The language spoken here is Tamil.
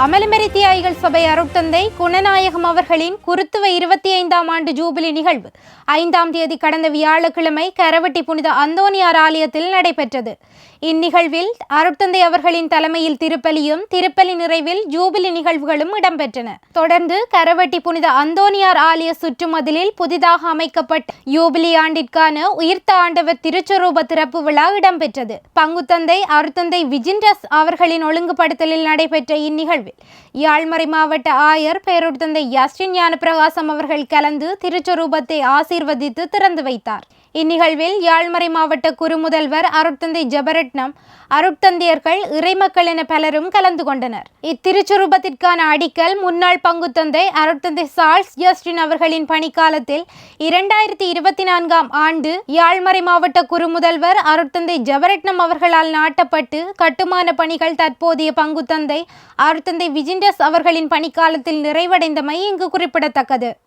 அமலமரி தியாகிகள் சபை அருட்தந்தை குணநாயகம் அவர்களின் குருத்துவ இருபத்தி ஐந்தாம் ஆண்டு ஜூபிலி நிகழ்வு. ஐந்தாம் தேதி கடந்த வியாழக்கிழமை கரவட்டி புனித அந்தோனியார் ஆலயத்தில் நடைபெற்றது. இந்நிகழ்வில் அருட்தந்தை அவர்களின் தலைமையில் திருப்பலியும் திருப்பலி நிறைவில் ஜூபிலி நிகழ்வுகளும் இடம்பெற்றன. தொடர்ந்து கரவட்டி புனித அந்தோனியார் ஆலய சுற்றுமதிலில் புதிதாக அமைக்கப்பட்ட யூபிலி ஆண்டிற்கான உயிர்த்த ஆண்டவர் திருச்சொரூப திறப்பு விழா இடம்பெற்றது. பங்குத்தந்தை அருத்தந்தை விஜிண்டஸ் அவர்களின் ஒழுங்குபடுத்தலில் நடைபெற்ற இந்நிகழ்வு நிகழ்வில் யாழ்மறை மாவட்ட ஆயர் பேருத்தந்தை யஸ்டின் ஞானப்பிரகாசம் அவர்கள் கலந்து திருச்சொரூபத்தை ஆசீர்வதித்து திறந்து வைத்தார். இந்நிகழ்வில் யாழ்மறை மாவட்ட குறுமுதல்வர் அருட்தந்தை ஜபரட்னம் அருட்தந்தையர்கள் இறைமக்கள் என பலரும் கலந்து கொண்டனர். இத்திருச்சுரூபத்திற்கான அடிக்கல் முன்னாள் பங்குத்தந்தை அருட்தந்தை சார்ல்ஸ் ஜஸ்டின் அவர்களின் பணிக்காலத்தில் இரண்டாயிரத்தி இருபத்தி நான்காம் ஆண்டு யாழ்மறை மாவட்ட குறுமுதல்வர் அருட்தந்தை ஜபரட்னம் அவர்களால் நாட்டப்பட்டு கட்டுமான பணிகள் தற்போதைய பங்குத்தந்தை அருட்தந்தை விஜிண்டஸ் அவர்களின் பணிக்காலத்தில் நிறைவடைந்தமை இங்கு குறிப்பிடத்தக்கது.